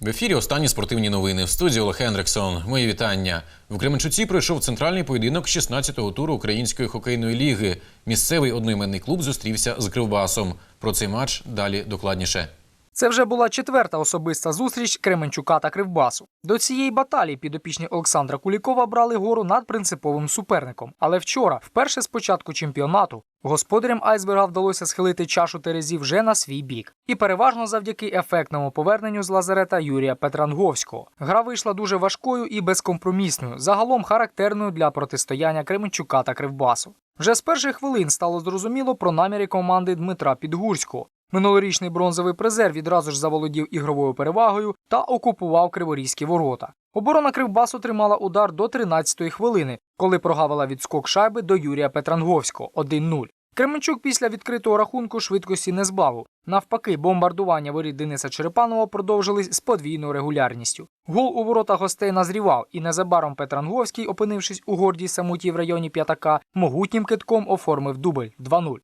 В ефірі останні спортивні новини. В студії Олег Хендриксон. Мої вітання. В Кременчуці пройшов центральний поєдинок 16-го туру Української хокейної ліги. Місцевий одноіменний клуб зустрівся з Кривбасом. Про цей матч далі докладніше. Це вже була четверта особиста зустріч Кременчука та Кривбасу. До цієї баталії підопічні Олександра Кулікова брали гору над принциповим суперником. Але вчора, вперше з початку чемпіонату, господарям Айсберга вдалося схилити чашу терезів вже на свій бік. І переважно завдяки ефектному поверненню з лазарета Юрія Петранговського. Гра вийшла дуже важкою і безкомпромісною, загалом характерною для протистояння Кременчука та Кривбасу. Вже з перших хвилин стало зрозуміло про наміри команди Дмитра Підгурського. Минулорічний бронзовий призер відразу ж заволодів ігровою перевагою та окупував криворізькі ворота. Оборона Кривбасу тримала удар до 13-ї хвилини, коли прогавила відскок шайби до Юрія Петранговського 1-0. Кременчук після відкритого рахунку швидкості не збавив. Навпаки, бомбардування воріт Дениса Черепанова продовжились з подвійною регулярністю. Гол у ворота гостей назрівав, і незабаром Петранговський, опинившись у гордій самуті в районі п'ятака, могутнім китком оформив дубль 2-0.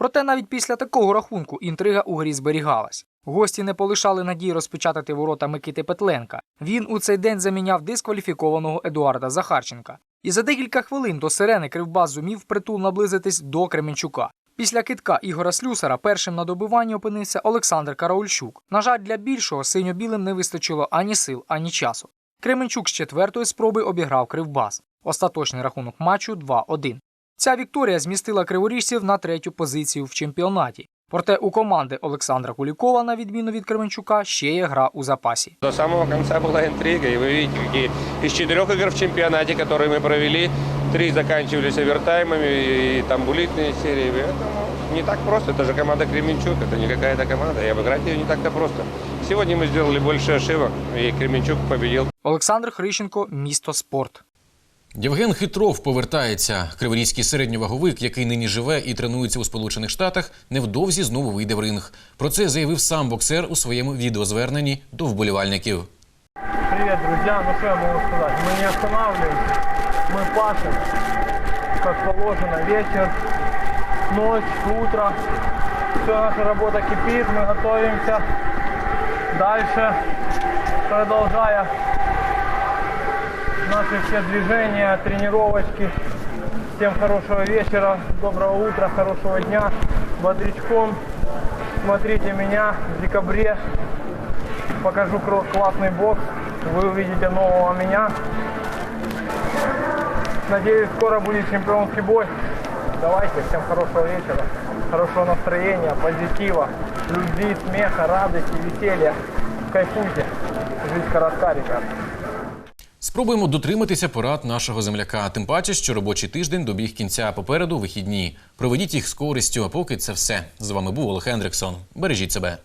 Проте навіть після такого рахунку інтрига у грі зберігалась. Гості не полишали надії розпечатати ворота Микити Петленка. Він у цей день заміняв дискваліфікованого Едуарда Захарченка. І за декілька хвилин до сирени Кривбас зумів впритул наблизитись до Кременчука. Після китка Ігора Слюсара першим на добиванні опинився Олександр Караульщук. На жаль, для більшого синьо-білим не вистачило ані сил, ані часу. Кременчук з четвертої спроби обіграв Кривбас. Остаточний рахунок матчу 2-1. Ця вікторія змістила криворіжців на третю позицію в чемпіонаті. Проте у команди Олександра Кулікова, на відміну від Кременчука, ще є гра у запасі. До самого конца была интрига, и вы видите, какие из четырех игр в чемпионате, которые мы провели, три заканчивались овертаймами и там булитные серии. Поэтому не так просто. Это же команда Кременчук, это не какая-то команда. И обыграть ее не так-то просто. Сегодня мы сделали больше ошибок, и Кременчук победил. Олександр Хрищенко, місто спорт. Євген Хитров повертається. Криворізький середньоваговик, який нині живе і тренується у Сполучених Штатах, невдовзі знову вийде в ринг. Про це заявив сам боксер у своєму відеозверненні до вболівальників. Привет, друзья. Ну что я могу сказать? Мы не останавливаемся. Мы пашем, как положено, вечер, ночь, утро. Все, наша работа кипит, мы готовимся дальше, продолжая Наши все движения, тренировочки. Всем хорошего вечера, доброго утра, хорошего дня. Бодрячком. Смотрите меня в декабре. Покажу классный бокс. Вы увидите нового меня. Надеюсь, скоро будет чемпионский бой. Давайте, всем хорошего вечера, хорошего настроения, позитива, любви, смеха, радости, веселья. Кайфуйте. Жизнь коротка, ребят. Спробуємо дотриматися порад нашого земляка. Тим паче, що робочий тиждень добіг кінця попереду вихідні. Проведіть їх з користю. А поки це все. З вами був Олег Ендриксон. Бережіть себе.